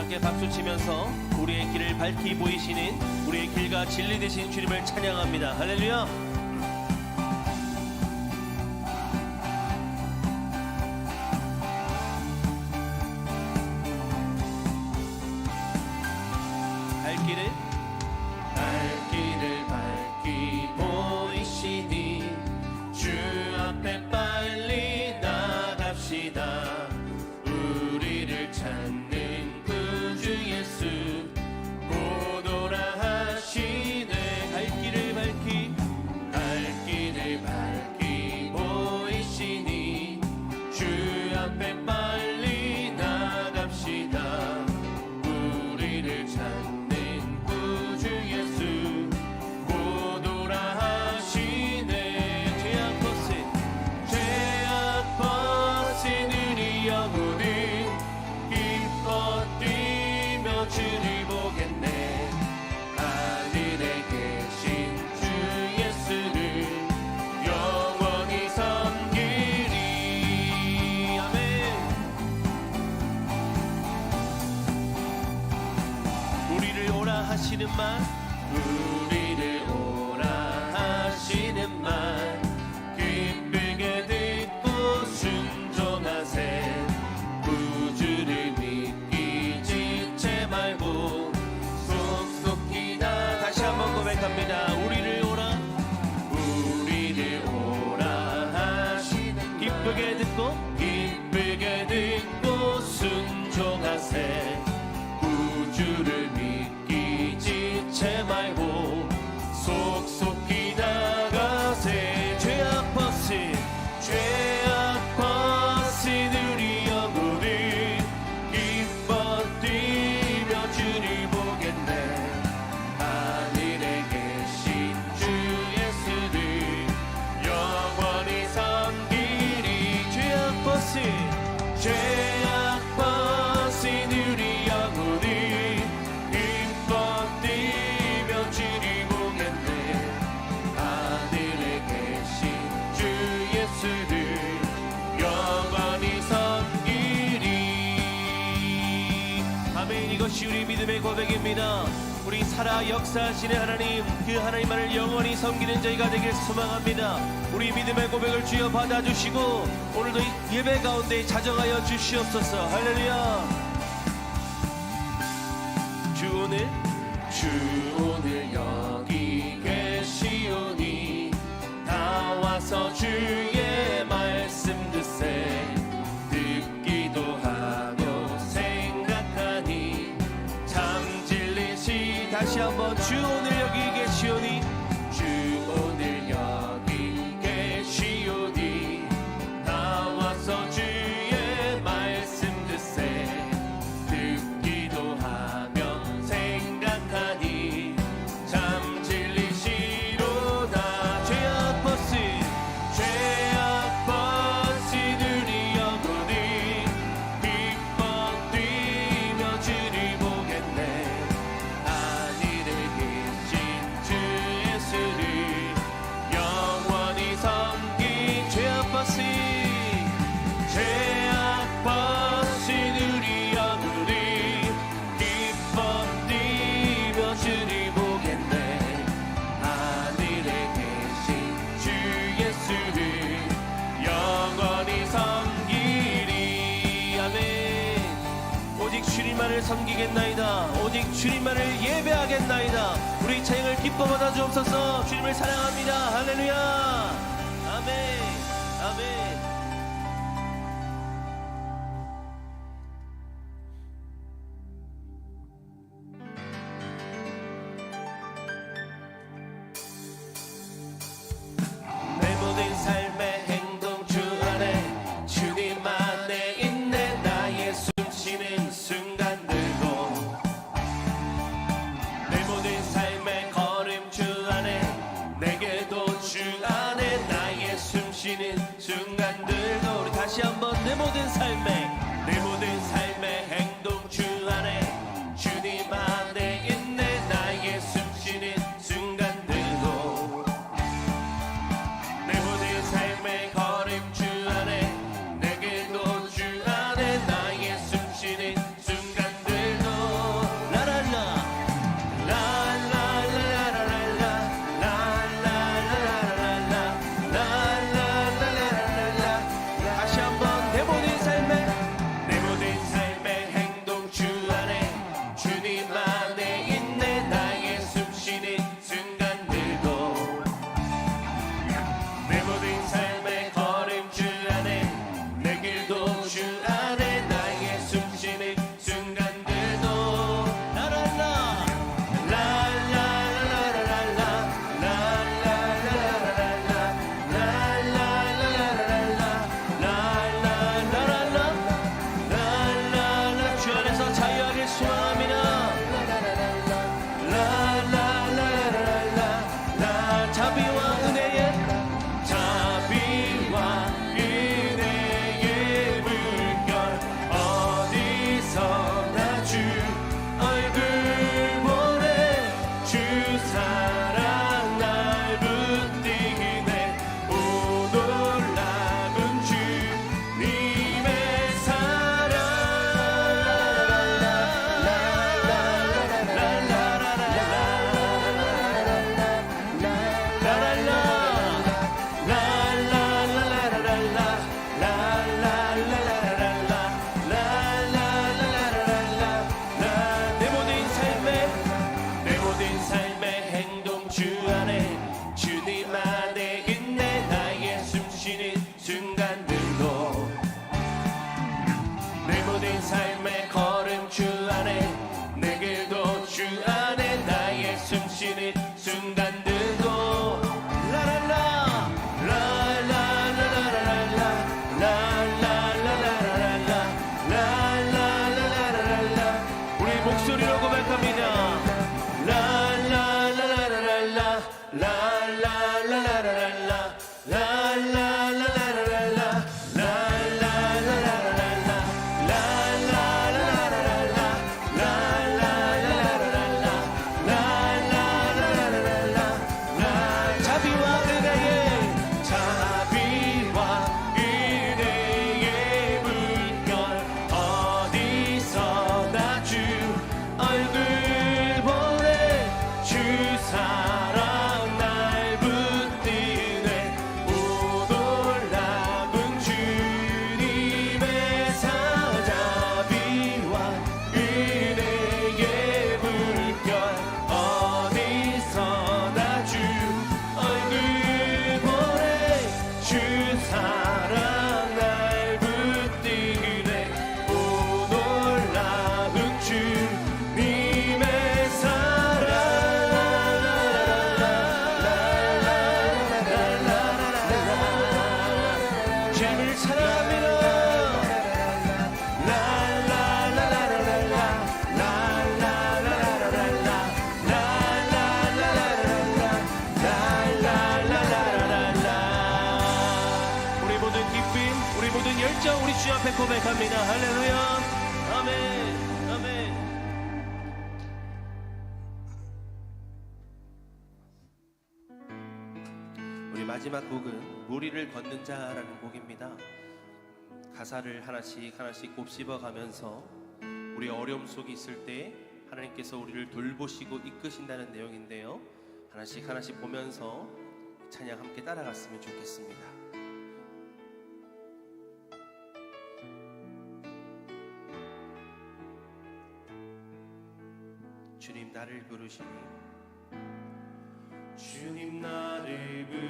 함께 박수 치면서 우리의 길을 밝히 보이시는 우리의 길과 진리 되신 주님을 찬양합니다. 할렐루야! 하시는 말 우리를 오라 하시는 말. 이것이 우리 믿음의 고백입니다. 우리 살아 역사하시는 하나님, 그 하나님만을 영원히 섬기는 저희가 되길 소망합니다. 우리 믿음의 고백을 주여 받아주시고 오늘도 예배 가운데 자정하여 주시옵소서. 할렐루야. 주 오늘 주 오늘 여기 계시오니 나와서 주의 다시 한번 주 오늘 여기 계시오니 주님만을 섬기겠나이다. 오직 주님만을 예배하겠나이다. 우리 찬양을 기뻐 받아 주옵소서. 주님을 사랑합니다. 할렐루야. 아멘. 아멘. time. 고백합니다. 할렐루야, 아멘, 아멘. 우리 마지막 곡은 무리를 걷는 자라는 곡입니다. 가사를 하나씩 하나씩 곱씹어 가면서 우리 어려움 속에 있을 때 하나님께서 우리를 돌보시고 이끄신다는 내용인데요. 하나씩 하나씩 보면서 찬양 함께 따라갔으면 좋겠습니다. 나를 부르시니. 주님 나를 부르시니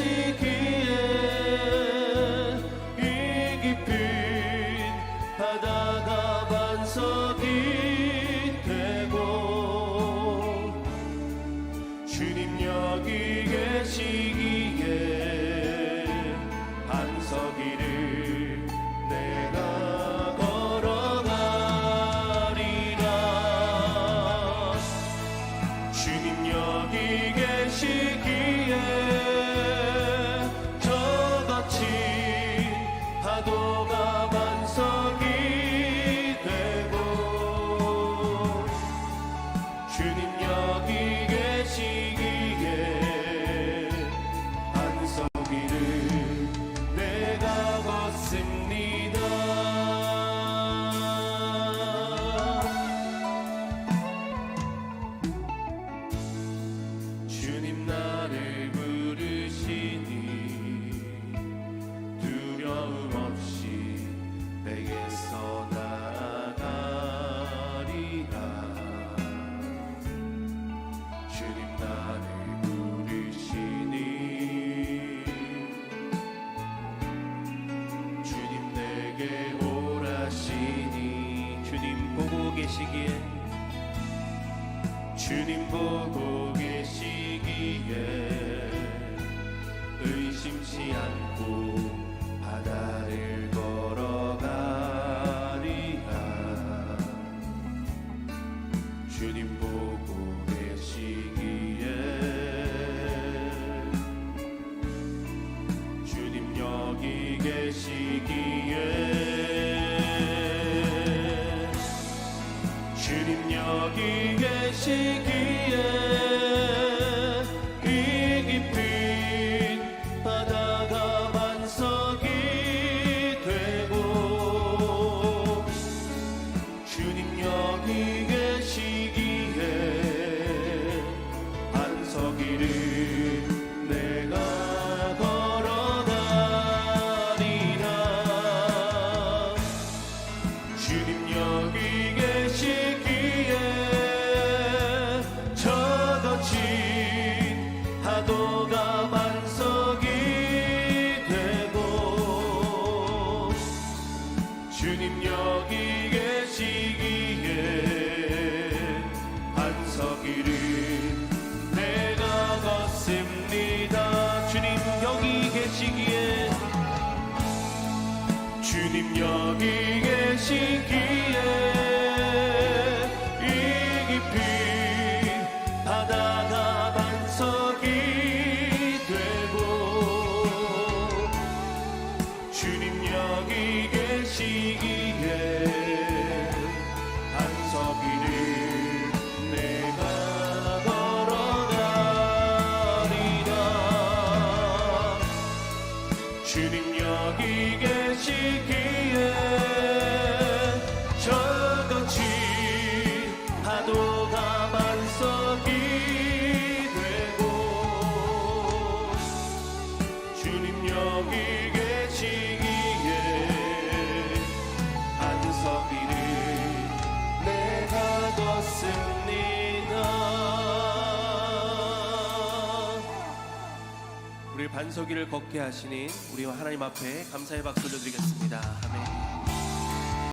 이 주님 보고 계시기에 의심치 않고 주님 여기 계시기에 안석 길을 내가 걸어다니라. 주님 여기 계시기에 저거친 파도가 반석이 되고 주님 여기 You. 벗게 하시니 우리와 하나님 앞에 감사의 박수 올려드리겠습니다. 아멘.